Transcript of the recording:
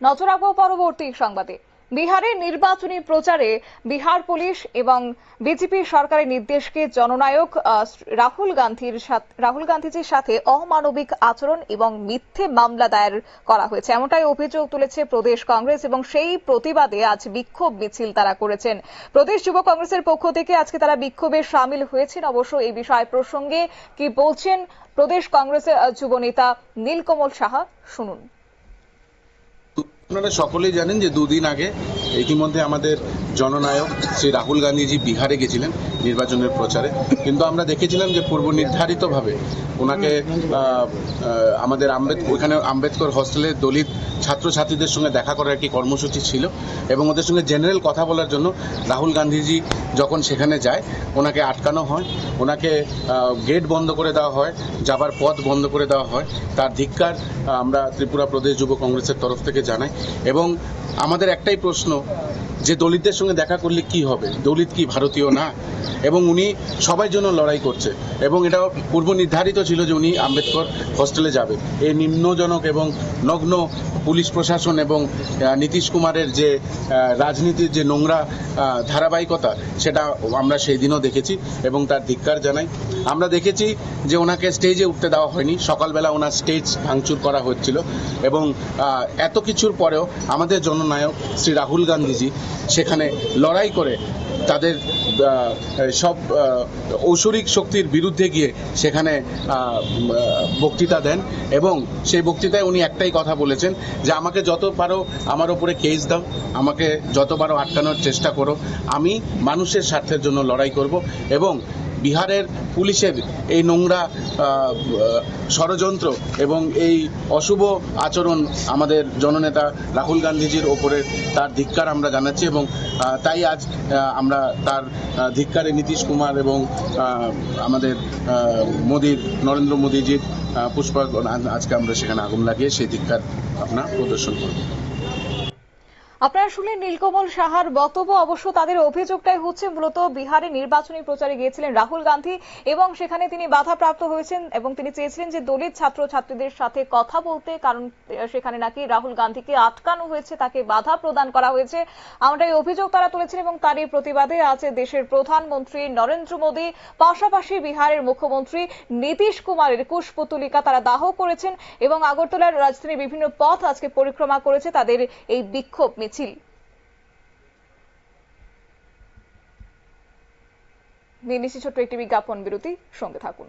নজর রাখব পরবর্তী সংবাদে। বিহারের নির্বাচনী প্রচারে বিহার পুলিশ এবং বিজেপি সরকারের নির্দেশকে জননায়ক রাহুল গান্ধীর রাহুল গান্ধীজির সাথে অমানবিক আচরণ এবং মিথ্যে মামলা দায়ের করা হয়েছে। এমনটাই অভিযোগ তুলেছে প্রদেশ কংগ্রেস এবং সেই প্রতিবাদে আজ বিক্ষোভ মিছিল তারা করেছেন। প্রদেশ যুব কংগ্রেসের পক্ষ থেকে আজকে তারা বিক্ষোভে সামিল হয়েছেন। অবশ্য এই বিষয় প্রসঙ্গে কি বলছেন প্রদেশ কংগ্রেসের আহ, যুব নেতা নীলকমল সাহা শুনুন। আপনারা সকলেই জানেন যে দুদিন আগে ইতিমধ্যে আমাদের জননায়ক শ্রী রাহুল গান্ধীজি বিহারে গেছিলেন নির্বাচনের প্রচারে। কিন্তু আমরা দেখেছিলাম যে পূর্ব নির্ধারিতভাবে ওনাকে আমাদের আম্বেদকর ওখানে আম্বেদকর হস্টেলে দলিত ছাত্রছাত্রীদের সঙ্গে দেখা করার একটি কর্মসূচি ছিল এবং ওদের সঙ্গে জেনারেল কথা বলার জন্য রাহুল গান্ধীজি যখন সেখানে যায়, ওনাকে আটকানো হয়, ওনাকে গেট বন্ধ করে দেওয়া হয়, যাবার পথ বন্ধ করে দেওয়া হয়। তার ধিক্কার আমরা ত্রিপুরা প্রদেশ যুব কংগ্রেসের তরফ থেকে জানাই। এবং আমাদের একটাই প্রশ্ন যে দলিতদের সঙ্গে দেখা করলে কি হবে? দলিত কি ভারতীয় না? এবং উনি সবাই জন্য লড়াই করছে। এবং এটা পূর্ব নির্ধারিত ছিল যে উনি আম্বেদকর হস্টেলে যাবে এই নিম্নজনক এবং নগ্ন পুলিশ প্রশাসন এবং নীতিশ কুমারের যে রাজনীতির যে নোংরা ধারাবাহিকতা, সেটা আমরা সেই দিনও দেখেছি এবং তার ধিক্কার জানাই। আমরা দেখেছি যে ওনাকে স্টেজে উঠতে দেওয়া হয়নি। সকালবেলা ওনার স্টেজ ভাঙচুর করা হচ্ছিল। এবং এত কিছুর পরেও আমাদের জননায়ক শ্রী রাহুল গান্ধীজি সেখানে লড়াই করে তাদের সব ঔষরিক শক্তির বিরুদ্ধে গিয়ে সেখানে বক্তৃতা দেন এবং সেই বক্তৃতায় উনি একটাই কথা বলেছেন যে আমাকে যত পারো আমার ওপরে কেস দাও, আমাকে যত পারো আটকানোর চেষ্টা করো। আমি মানুষের স্বার্থের জন্য লড়াই করব এবং বিহারের পুলিশের এই নোংরা ষড়যন্ত্র এবং এই অশুভ আচরণ আমাদের জননেতা রাহুল গান্ধীজির ওপরে তার ধিক্কার আমরা জানাচ্ছি এবং তাই আজ আমরা তার ধিক্কারে নীতিশ কুমার এবং আমাদের মোদির নরেন্দ্র মোদীজির আহ, পুষ্পা আজকে আমরা সেখানে আগুন লাগিয়ে সেই ধিক্কার আপনার প্রদর্শন করব। আপনারা শুনলেন নীলকমল সাহার বক্তব্য। অবশ্য তাদের অভিযোগটাই হচ্ছে মূলত বিহারে নির্বাচনী প্রচারে গিয়েছিলেন রাহুল গান্ধী এবং সেখানে তিনি বাধাপ্রাপ্ত হয়েছেন এবং তিনি চেয়েছিলেন যে দলিত ছাত্র ছাত্রীদের সাথে কথা বলতে, কারণ সেখানে নাকি রাহুল গান্ধীকে আটকানো হয়েছে, তাকে বাধা প্রদান করা হয়েছে। আমরা এই অভিযোগ তারা তুলেছেন এবং তারই প্রতিবাদে আছে দেশের প্রধানমন্ত্রী নরেন্দ্র মোদী, পাশাপাশি বিহারের মুখ্যমন্ত্রী নীতিশ কুমারের কুশপুতলিকা তারা দাহ করেছেন এবং আগরতলার রাজধানীর বিভিন্ন পথ আজকে পরিক্রমা করেছে, তাদের এই বিক্ষোভ মিছিল। নিয়ে নিচ্ছি ছোট্ট একটি বিজ্ঞাপন বিরতি সঙ্গে থাকুন।